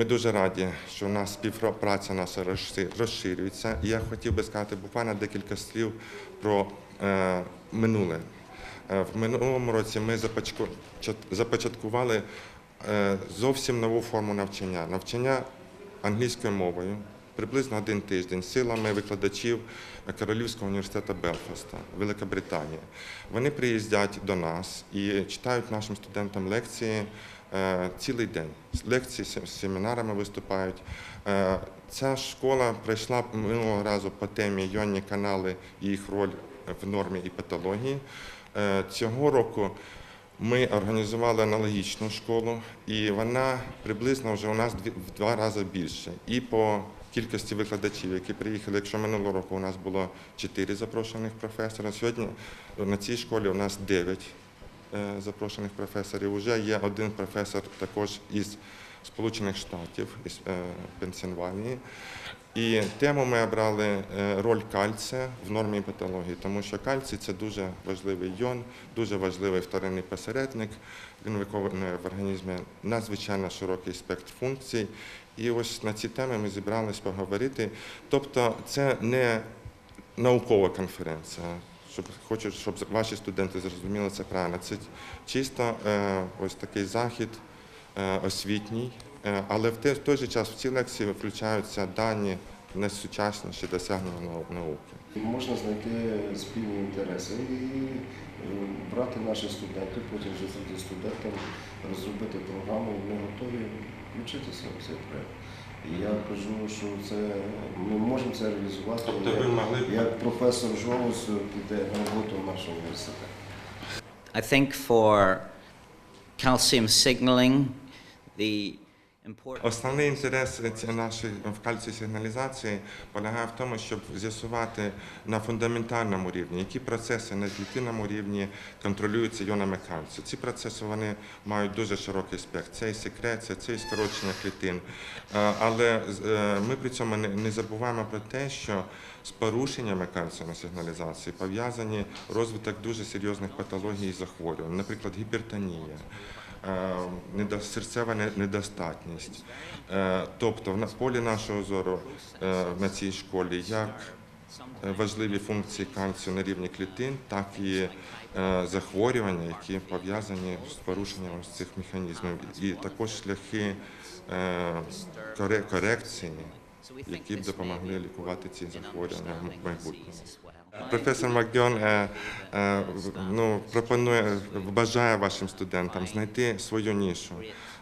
Ми дуже раді, що у нас співпраця наша розширюється. І я хотів би сказати буквально декілька слів про е, минуле. Е, В минулому році ми започаткували е, зовсім нову форму навчання. Навчання англійською мовою приблизно один тиждень силами викладачів Королівського університету Белфаста, Великобританія. Вони приїздять до нас і читають нашим студентам лекції е, цілий день. Лекції з семінарами виступають. Е, Ця школа пройшла минулого разу по темі іонні канали і їх роль в нормі і патології. Е, Цього року ми організували аналогічну школу, і вона приблизно вже у нас в два рази більше. І по кількості викладачів, які приїхали. Якщо минулого року у нас було 4 запрошених професора, сьогодні на цій школі у нас 9 е, запрошених професорів. Уже є один професор також із Сполучених Штатів, із е, Пенсильванії. І тему ми обрали е, роль кальція в нормі патології, тому що кальцій це дуже важливий йон, дуже важливий вторинний посередник. Він виконує в організмі надзвичайно широкий спектр функцій. І ось на ці теми ми зібрались поговорити. Тобто, це не наукова конференція. Щоб хочу, щоб ваші студенти зрозуміли це правильно. Це чисто е, ось такий захід освітній, е, але в той же час в ці лекції включаються дані найсучасніші досягнення нау- науки. Можна знайти спільні інтереси і е, брати наших студентів, потім вже з студентам розробити програму, ми готові включитися в цей проєкт. Я кажу, що це ми можемо це реалізувати. Тобто як, ви могли як професор Жолос піде на роботу в наш університет. I think for calcium signaling, Основний інтерес нашої в кальцій сигналізації полягає в тому, щоб з'ясувати на фундаментальному рівні, які процеси на клітинному рівні контролюються іонами кальцію. Ці процеси вони мають дуже широкий спектр. Це і секреція, це і скорочення клітин. Але е, ми при цьому не- забуваємо про те, що з порушеннями кальцієвої сигналізації пов'язані розвиток дуже серйозних патологій і захворювань, наприклад, гіпертонія. Е, серцева недостатність. Е, Тобто, на- полі нашого зору е, на цій школі як важливі функції кальцію на рівні клітин, так і захворювання, які пов'язані з порушенням цих механізмів, і також шляхи корекції, які б допомогли лікувати ці захворювання в майбутньому. Професор Макдьон е, е, ну, пропонує, бажає вашим студентам знайти свою нішу,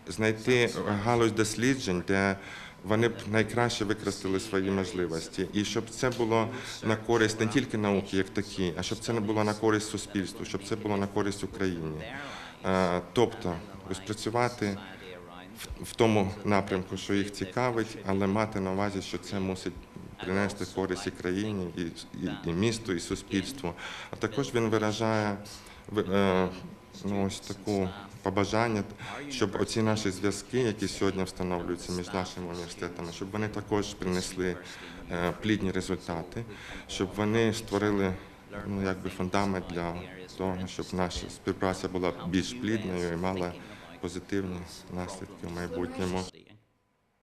знайти галузь досліджень, де вони б найкраще використали свої можливості, і щоб це було на користь не тільки науки, як такі, а щоб це не було на користь суспільству, щоб це було на користь Україні. Е, Тобто розпрацювати в- в тому напрямку, що їх цікавить, але мати на увазі, що це мусить принести користь і країні, і, і, і місту, і суспільству. А також він виражає е, ну, ось таку побажання, щоб оці наші зв'язки, які сьогодні встановлюються між нашими університетами, щоб вони також принесли е, плідні результати, щоб вони створили ну, якби фундамент для того, щоб наша співпраця була більш плідною і мала позитивні наслідки в майбутньому.